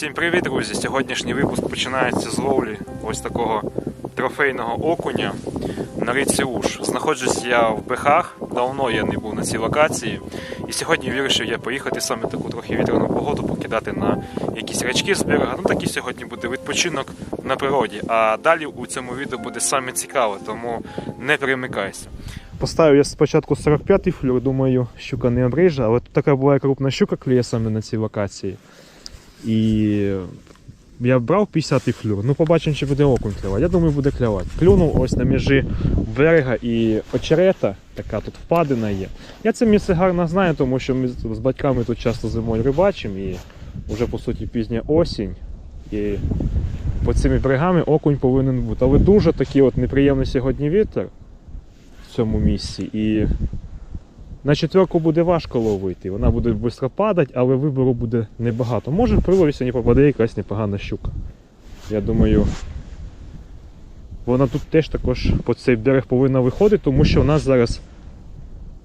Всім привіт, друзі! Сьогоднішній випуск починається з ловлі ось такого трофейного окуня на річці Уж. Знаходжусь я в Бехах, давно я не був на цій локації. І сьогодні вирішив я поїхати саме таку трохи вітряну погоду, покидати на якісь рачки з берега. Ну такий сьогодні буде відпочинок на природі. А далі у цьому відео буде саме цікаве, тому не перемикайся. Поставив я спочатку 45-й флюр, думаю, щука не обриже, але тут така буває крупна щука клює саме на цій локації. І я брав 50-й флюр, ну побачимо, чи буде окунь клювати. Я думаю, буде клювати. Клюнув ось на межі берега і очерета, така тут впадина є. Я це місце гарно знаю, тому що ми з батьками тут часто зимою рибачимо і вже по суті пізня осінь. І по цими берегами окунь повинен бути. Але дуже такий от неприємний сьогодні вітер в цьому місці. І на четверку буде важко ловити. Вона буде швидко падати, але вибору буде небагато. Може в прилові сьогодні попаде якась непогана щука. Я думаю, вона тут теж також по цей берег повинна виходити, тому що у нас зараз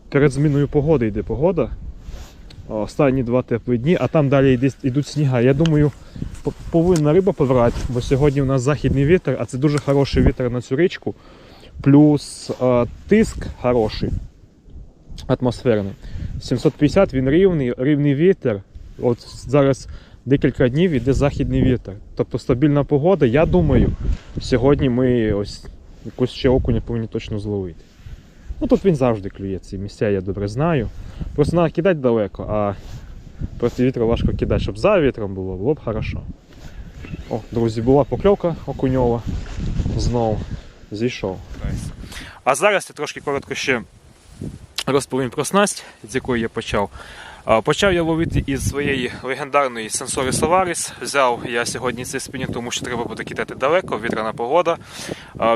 перед зміною погоди йде погода. Останні два теплі дні, а там далі йдуть сніга. Я думаю, повинна риба поврати, бо сьогодні у нас західний вітер, а це дуже хороший вітер на цю річку. Плюс тиск хороший атмосферний. 750 він рівний, рівний вітер. От зараз декілька днів іде західний вітер. Тобто стабільна погода. Я думаю, сьогодні ми ось якусь ще окуня повинні точно зловити. Ну тут він завжди клює, ці місця я добре знаю. Просто треба кидати далеко, а проти вітру важко кидати, щоб за вітром було, було б хорошо. О, друзі, була покльовка окуньова. Знову зійшов. А зараз я трошки коротко ще розповім про снасть, з якої я почав. Почав я ловити із своєї легендарної сенсорі Solaris. Взяв я сьогодні цей спінінг, тому що треба буде кидати далеко, вітряна погода.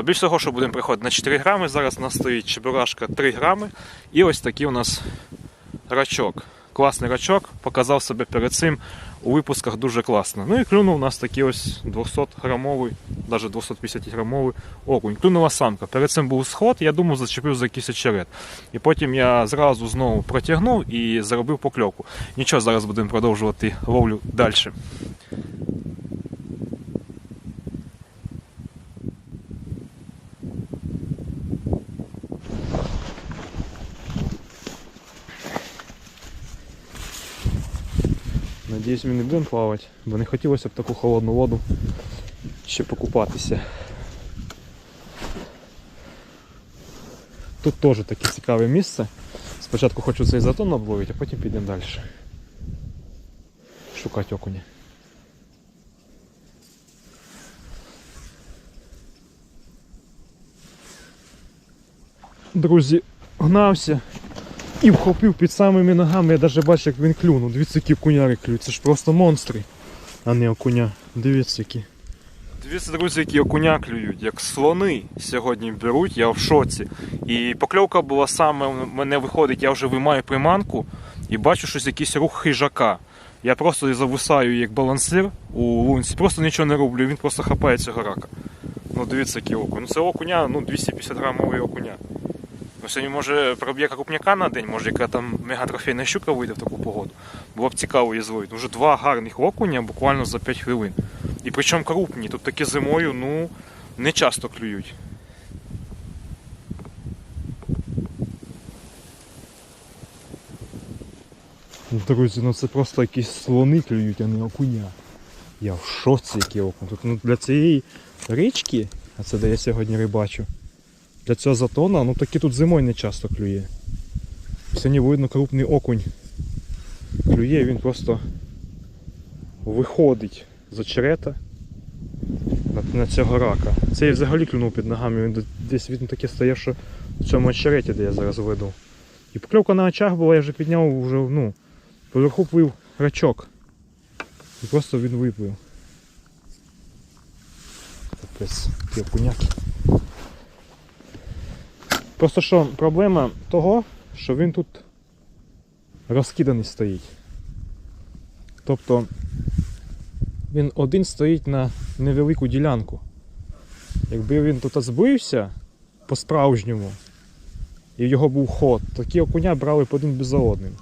Більш того, що будемо приходити на 4 грами. Зараз у нас стоїть чебурашка 3 грами. І ось такий у нас рачок. Класний рачок, показав себе перед цим у випусках дуже класно. Ну і клюнув у нас такий ось 200 грамовий, навіть 250 грамовий окунь. Клюнула самка. Перед цим був сход, я думав, зачепив за якийсь очерет. І потім я зразу знову протягнув і заробив покльовку. Нічого, зараз будемо продовжувати ловлю далі. Надіюсь, ми не будемо плавати, бо не хотілося б таку холодну воду ще покупатися. Тут теж таке цікаве місце. Спочатку хочу цей затон обловити, а потім підемо далі. Шукати окуня. Друзі, гнався і вхопив під самими ногами. Я навіть бачу, як він клюнув. Дивіться, які окуняри клюють. Це ж просто монстри, а не окуня. Дивіться, які. Дивіться, друзі, які окуня клюють, як слони сьогодні беруть, я в шоці. І покльовка була саме, в мене виходить, я вже виймаю приманку і бачу щось якийсь рух хижака. Я просто зависаю як балансир у лунці, просто нічого не роблю, він просто хапає цього рака. Ну дивіться, який окунь. Ну це окуня, ну 250 грамовий окуня. Сьогодні може проб'є крупняка на день, може яка там мегатрофейна щука вийде в таку погоду. Було б цікаво її зловити. Вже два гарних окуня буквально за 5 хвилин. І причому крупні, тут такі зимою, ну, не часто клюють. Друзі, ну це просто якісь слони клюють, а не окуня. Я в шоці, які окунь. Тут ну, для цієї річки, а це де я сьогодні рибачу, для цього затона, ну такі тут зимою не часто клює. Сьогодні видно крупний окунь. Клює, він просто виходить з очерета на, цього рака. Цей взагалі клюнув під ногами, він десь він таке стає, що в цьому очереті, де я зараз веду. І покльовка на очах була, я вже підняв вже, ну, поверху плив рачок. І просто він виплив. Капець, такі окуняки. Просто що проблема того, що він тут розкиданий стоїть. Тобто він один стоїть на невелику ділянку. Якби він тут збився по-справжньому, і в його був ход, такі окуня брали б один за одним.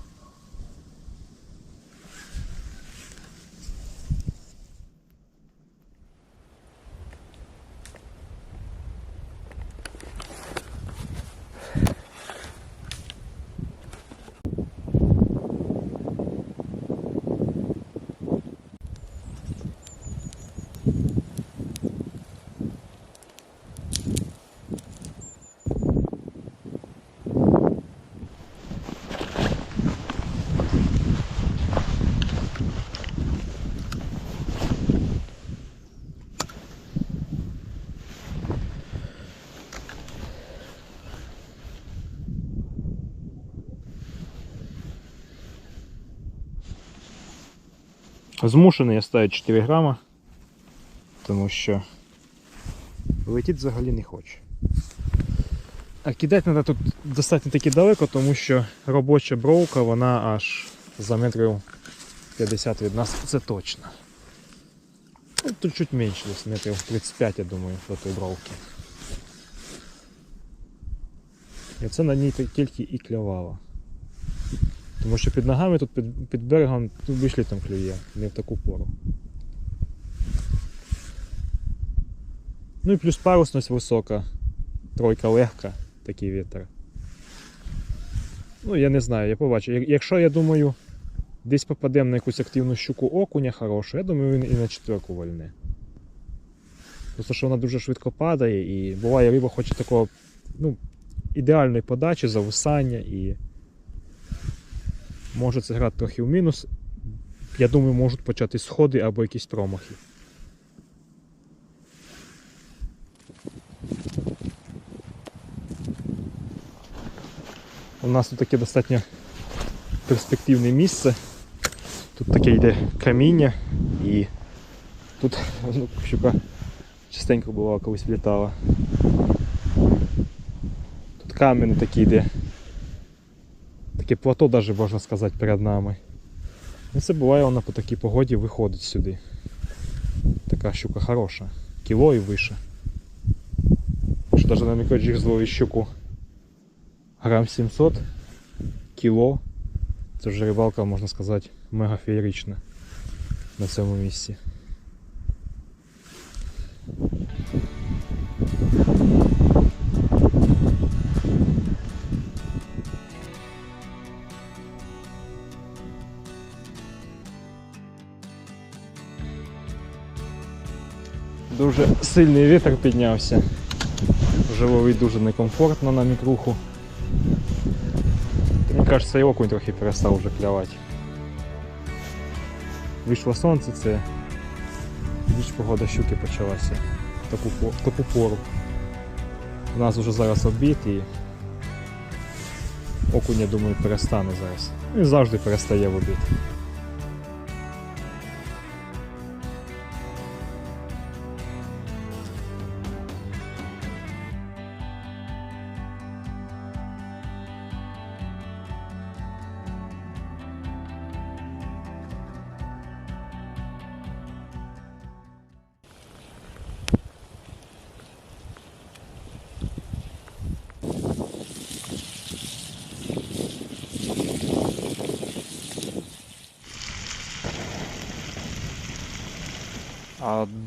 Змушений я ставити 4 грама, тому що летіть взагалі не хоче. А кидати треба тут достатньо таки далеко, тому що робоча бровка, вона аж за метрів 50 від нас, це точно. Ну, тут чуть менше, десь метрів 35, я думаю, до тої бровки. І це на ній тільки і клювало. Тому що під ногами тут під, під берегом тут вийшли там клює, не в таку пору. Ну і плюс парусність висока, тройка легка, такий вітер. Ну, я не знаю, я побачу. Якщо я думаю, десь попадемо на якусь активну щуку окуня хорошу, я думаю, він і на четверку вольне. Просто що вона дуже швидко падає і буває риба хоче такого ну, ідеальної подачі, зависання і може це грати трохи в мінус. Я думаю, можуть почати сходи або якісь промахи. У нас тут таке достатньо перспективне місце. Тут таке йде каміння і тут ну, щука частенько бувала колись влітала. Тут камінь такий йде. Таке плато даже можна сказати перед нами. Ну це буває вона по такій погоді виходить сюди. Така щука хороша. Кіло і вище. Що навіть на мікроджиг зловить щуку грам 700 кіло. Це вже рибалка, можна сказати, мега феєрична на цьому місці. Дуже сильний вітер піднявся. Вже ловить дуже некомфортно на мікруху. Мені кажется, і окунь трохи перестав вже клявати. Вийшло сонце, це ніч погода щуки почалася. В таку пору. У нас вже зараз обід і окунь, я думаю, перестане зараз. Він завжди перестає в обід.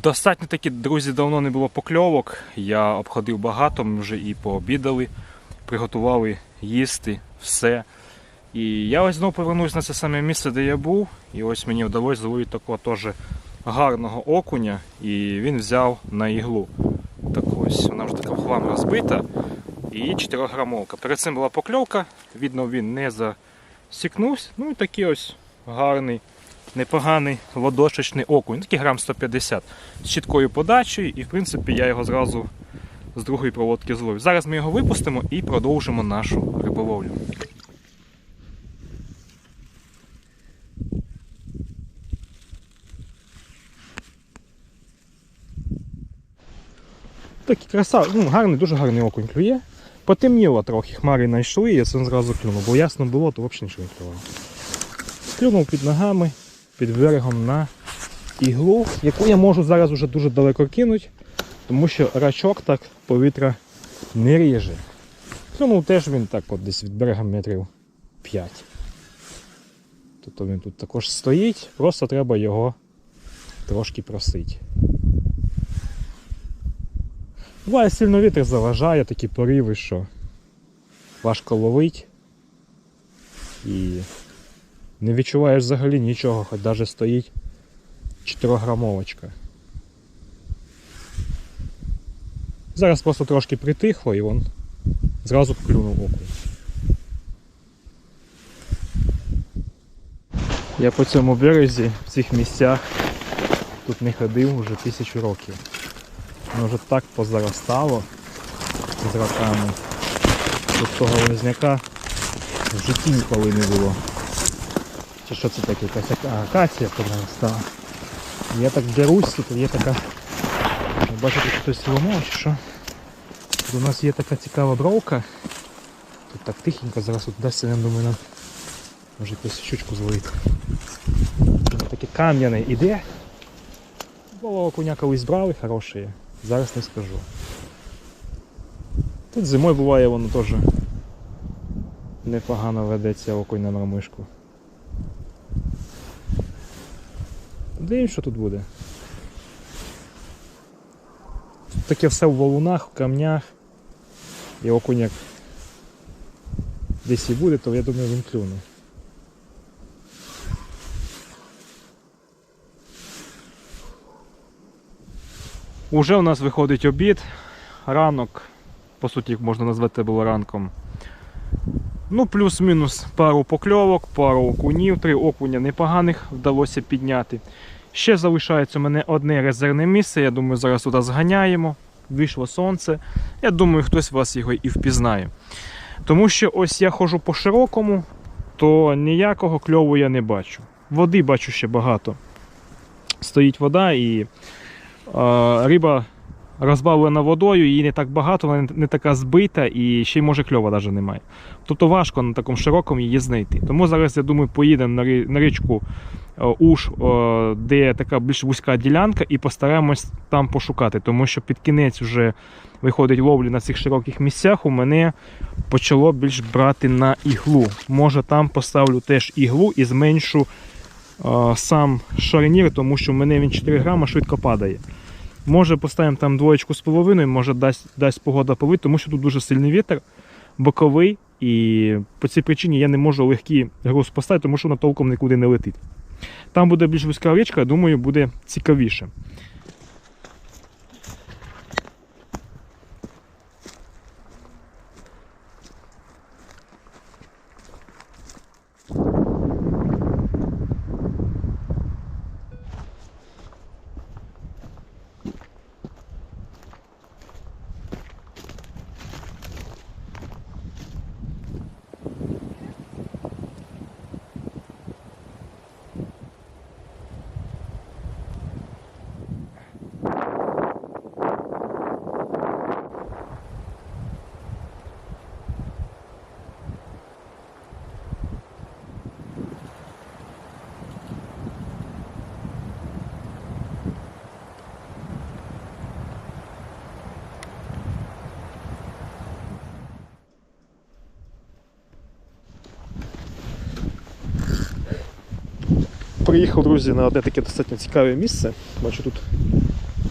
Достатньо таки, друзі, давно не було покльовок. Я обходив багато, ми вже і пообідали, приготували їсти, все. І я ось знову повернусь на це саме місце, де я був. І ось мені вдалося зловити такого теж гарного окуня, і він взяв на іглу. Так ось, вона вже така в хлам розбита. І 4-грамовка. Перед цим була покльовка, видно, він не засікнувся. Ну і такий ось гарний непоганий ладошечний окунь, такий грам 150 з чіткою подачею, і в принципі я його зразу з другої проводки зловив. Зараз ми його випустимо і продовжимо нашу риболовлю. Такий краса, ну гарний, дуже гарний окунь клює. Потемніло трохи, хмари знайшли, я це зразу клюнув, бо ясно було, то взагалі нічого не клювало. Клюнув під ногами, під берегом на іглу, яку я можу зараз уже дуже далеко кинути, тому що рачок так повітря не ріже. Клюнув теж він так от десь від берега метрів 5. Тобто він тут також стоїть, просто треба його трошки просити. Буває сильно вітер заважає, такі пориви, що важко ловить. І не відчуваєш взагалі нічого, хоч навіть стоїть 4-грамовочка. Зараз просто трошки притихло і вон зразу клюнув окунь. Я по цьому березі, в цих місцях тут не ходив вже тисячу років. Воно вже так позаростало з роками. Тут того лизняка в житті ніколи не було. Чи що це таке? Якась ака- акація по-моєму стала. Я так дерусь, тут є така. Бачите, тут хтось ламав чи що. Тут у нас є така цікава бровка. Тут так тихенько, зараз тут дасть, я думаю, нам може якусь щучку зловити. Таке кам'яне іде. Було коня колись брали, хороше. Зараз не скажу. Тут зимою буває воно теж непогано ведеться окунь на мормишку. Дивимось, що тут буде. Тут таке все в валунах, в камнях. І окунь як десь і буде, то я думаю він клюне. Уже у нас виходить обід, ранок, по суті, можна назвати було ранком. Ну, плюс-мінус пару покльовок, пару окунів, три окуня непоганих вдалося підняти. Ще залишається у мене одне резервне місце. Я думаю, зараз туди зганяємо. Вийшло сонце. Я думаю, хтось вас його і впізнає. Тому що ось я ходжу по широкому, то ніякого кльову я не бачу. Води бачу ще багато. Стоїть вода і е, риба розбавлена водою, її не так багато, вона не така збита і ще й може кльова навіть немає. Тобто важко на такому широкому її знайти. Тому зараз, я думаю, поїдемо на річку е, Уж, е, де така більш вузька ділянка, і постараємось там пошукати, тому що під кінець вже виходить ловлі на цих широких місцях. У мене почало більш брати на іглу. Може там поставлю теж іглу і зменшу е, сам шарнір, тому що в мене він 4 грама швидко падає. Може поставимо там двоєчку з половиною, може дасть, дасть погода полить, тому що тут дуже сильний вітер, боковий, і по цій причині я не можу легкий груз поставити, тому що вона толком нікуди не летить. Там буде більш вузька річка, думаю, буде цікавіше. Приїхав, друзі, на одне таке достатньо цікаве місце. Бачу, тут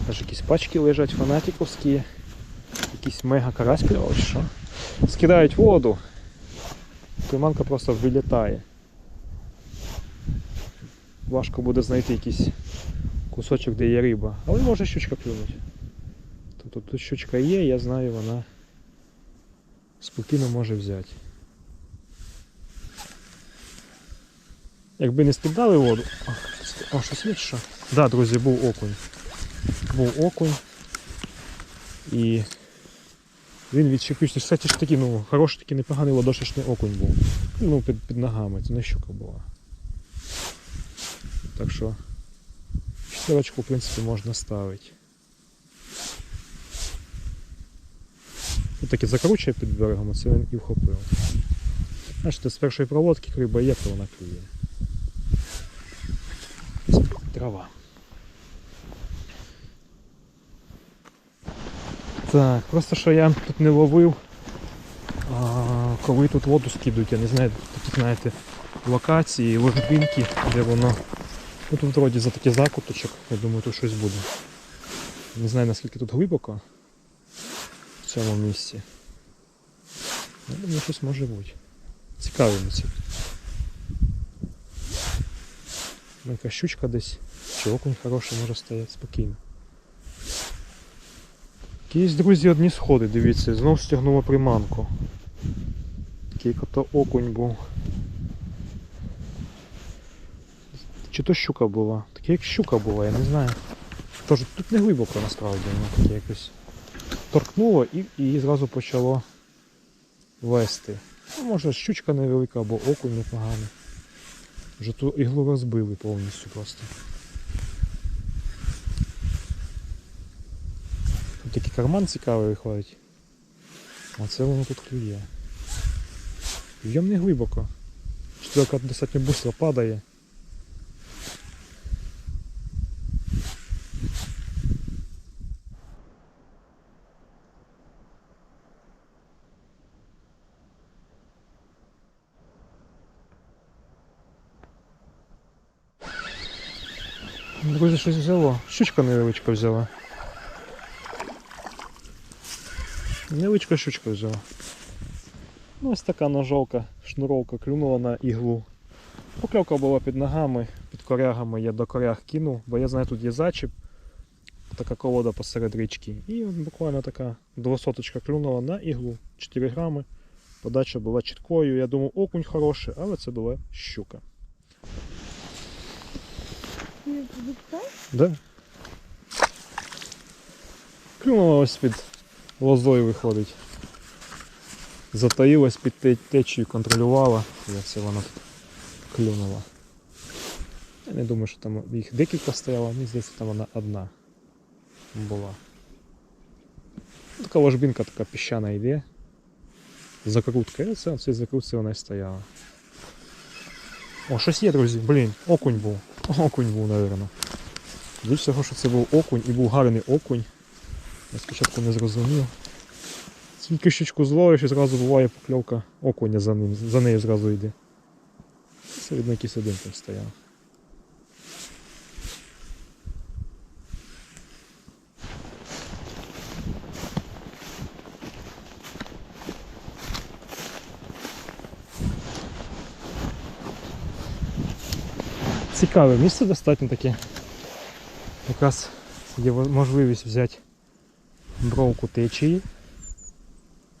аж якісь пачки лежать фанатіковські, якийсь мега карась клював, що. Скидають воду, приманка просто вилітає. Важко буде знайти якийсь кусочок, де є риба. Але може щучка клюнути. Тобто тут щучка є, я знаю, вона спокійно може взяти. Якби не скидали воду. О, щось є що? Так, да, друзі, був окунь. Був окунь. І він відчепився. Кстати, ж такий, ну, хороший такий непоганий ладошечний окунь був. Ну, під, під ногами, це не щука була. Так що чотирочку, в принципі, можна ставити. Тут таки закручує під берегом, оце він і вхопив. Бачите, з першої проводки риба є, то вона клює. Трава. Так, просто що я тут не ловив, а, коли тут воду скидують, я не знаю, такі, знаєте, локації, ложбинки, де воно. Ну тут вроді за такий закуточок, я думаю, тут щось буде. Не знаю наскільки тут глибоко в цьому місці. Я думаю, щось може бути. Цікавий Ну, щучка десь, чи окунь хороший може стояти спокійно. Якісь, друзі, одні сходи, дивіться, знов стягнуло приманку. Такий то окунь був. Чи то щука була? Таке як щука була, я не знаю. Тож тут не глибоко насправді, воно таке якось торкнуло і, і зразу почало вести. Ну, може щучка невелика або окунь непоганий. Вже ту іглу розбили повністю просто. Тут такий карман цікавий виходить. А це воно тут клює. Йом не глибоко. Четверка достатньо бустро падає. Друзі, щось взяло. Щучка невеличка взяла. Невеличка щучка взяла. Ну, ось така ножовка, шнуровка клюнула на іглу. Покльовка була під ногами, під корягами. Я до коряг кинув, бо я знаю, тут є зачіп. Така колода посеред річки. І буквально така двосоточка клюнула на іглу. 4 грами. Подача була чіткою. Я думав, окунь хороший, але це була щука. Да. Клюнула ось під лозою виходить. Затаїлась під те- течією, контролювала, як це вона тут клюнула. Я не думаю, що там їх декілька стояло, мені здається, там вона одна була. Така ложбинка така піщана йде. Закрутка. І це цій закрутці вона і стояла. О, щось є, друзі. Блін, окунь був. Окунь був, напевно. Більше того, що це був окунь і був гарний окунь. Я спочатку не зрозумів. Тільки щічку зловиш і зразу буває покльовка окуня за ним, за нею зразу йде. Це видно якийсь один там стояв. Цікаве місце достатньо таке. Якраз є можливість взяти бровку течії.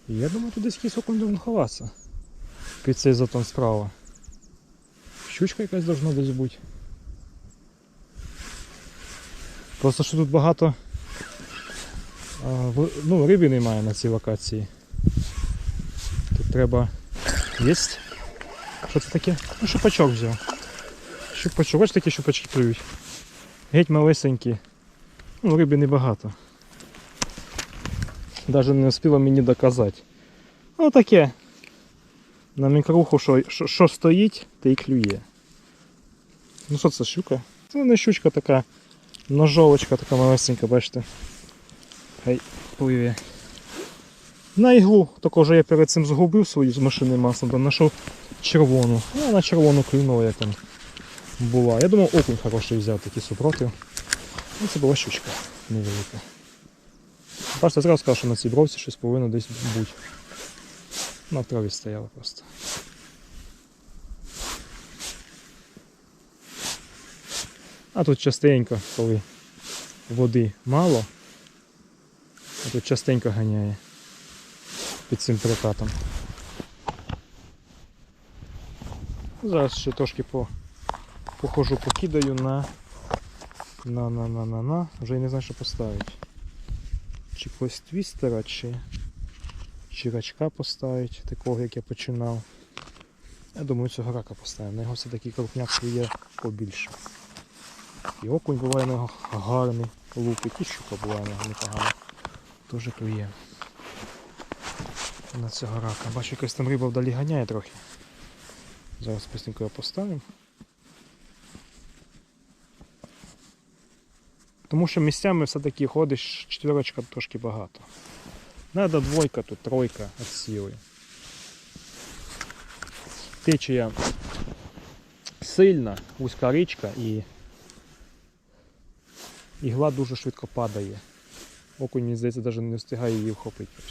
І я думаю, десь якийсь окунь должен ховатися. Під цей затон справа. Щучка якась должна десь бути. Просто що тут багато ну, риби немає на цій локації. Тут треба. Єсть. Що це таке? Ну, шупачок взяв. Щупачок, бачиш такі щупачки клюють. Геть малесенькі. Ну, риби небагато. Даже не успіла мені доказати. Ну таке. На мікруху, що, що, що стоїть, те й клює. Ну що це щука? Це не щучка така. Ножовочка така малесенька, бачите. Хай пливе. На іглу, також я перед цим згубив свою з машини маслом, там знайшов червону. Ну, вона червону клюнула, як там була. Я думав, окунь хороший взяв такий супротив. Ну, це була щучка невелика. Бачите, зразу сказав, що на цій бровці щось повинно десь бути. На траві стояла просто. А тут частенько, коли води мало, а тут частенько ганяє під цим прокатом. Зараз ще трошки по, похожу, покидаю на на на на на на. Вже й не знаю, що поставити. Чи якогось твістера, чи, чи рачка поставити, такого як я починав. Я думаю, цього рака поставимо. На його все-таки крупняк клює побільше. І окунь буває на нього гарний, лупить, і щука буває на нього непогана. Теж клює. На цього рака. Бачу, якась там риба вдалі ганяє трохи. Зараз пісненько його поставимо. Тому що місцями все-таки ходиш, четверочка трошки багато. Треба двойка, тут тройка від сіли. Течія сильна, вузька річка і ігла дуже швидко падає. Окунь, мені здається, навіть не встигає її вхопити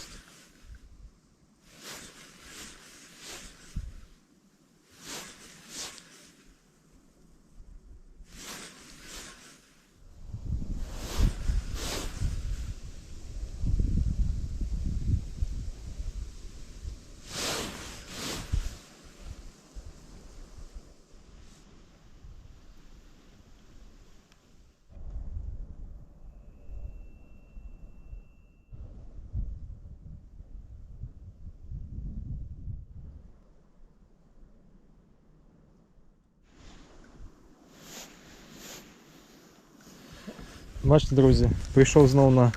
Бачите, друзі, прийшов знову на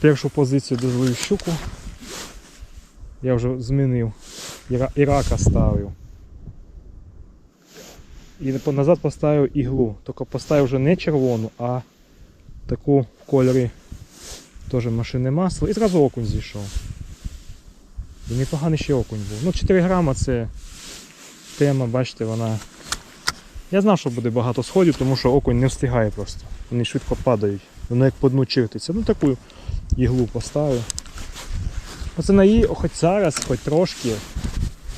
першу позицію зловив щуку. Я вже змінив. Іра- Ірака ставив. І назад поставив іглу. Тільки поставив вже не червону, а таку в кольорі теж машини масла. І зразу окунь зійшов. І непоганий ще окунь був. Ну 4 грама це тема, бачите, вона. Я знав, що буде багато сходів, тому що окунь не встигає просто. Вони швидко падають. Воно як по дну чертиться. Ну таку іглу поставив. Оце на її, хоч зараз, хоч трошки,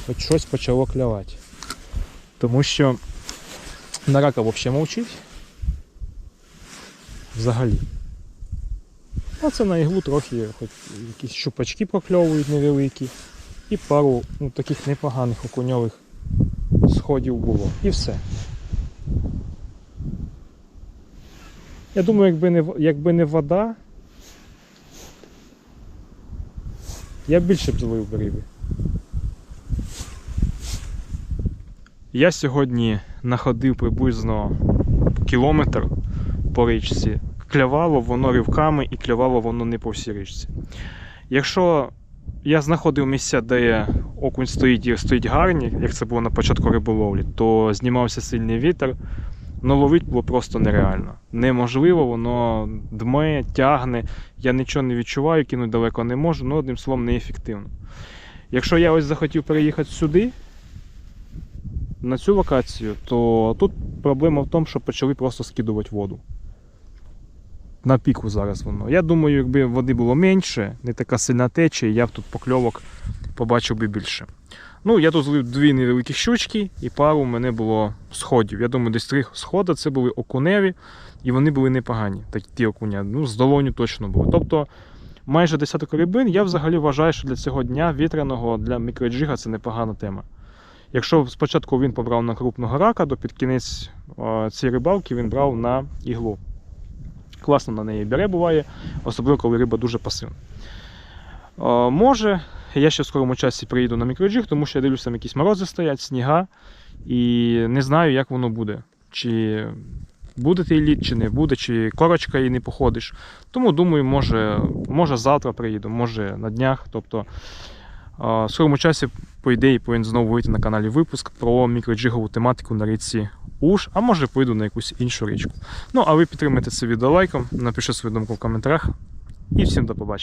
хоч щось почало клявати. Тому що на рака взагалі мовчить. Взагалі. А це на іглу трохи хоч якісь щупачки прокльовують невеликі. І пару ну, таких непоганих окуньових сходів було. І все. Я думаю, якби не, якби не вода, я більше б зловив би риби. Я сьогодні находив приблизно кілометр по річці. Клявало воно ривками і клявало воно не по всій річці. Якщо я знаходив місця, де окунь стоїть і стоїть гарні, як це було на початку риболовлі, то знімався сильний вітер, но ловити було просто нереально. Неможливо, воно дме, тягне, я нічого не відчуваю, кинути далеко не можу, ну одним словом, неефективно. Якщо я ось захотів переїхати сюди, на цю локацію, то тут проблема в тому, що почали просто скидувати воду. На піку зараз воно. Я думаю, якби води було менше, не така сильна течія, я б тут покльовок побачив би більше. Ну, я тут злив дві невеликі щучки і пару в мене було сходів. Я думаю, десь три сходи це були окуневі, і вони були непогані. Так, ті окуня. Ну, з долоню точно було. Тобто майже десяток рибин, я взагалі вважаю, що для цього дня вітряного для мікроджига це непогана тема. Якщо спочатку він побрав на крупного рака, то під кінець цієї рибалки він брав на іглу. Класно на неї бере буває, особливо коли риба дуже пасивна. Може, я ще в скорому часі приїду на мікроджиг, тому що я дивлюся, там якісь морози стоять, сніга, і не знаю, як воно буде. Чи буде той лід, чи не буде, чи корочка і не походиш. Тому думаю, може, може завтра приїду, може на днях. Тобто в скорому часі, по ідеї, повинен знову вийти на каналі випуск про мікроджигову тематику на річці Уж, а може поїду на якусь іншу річку. Ну, а ви підтримайте це відео лайком, напишіть свою думку в коментарях. І всім до побачення.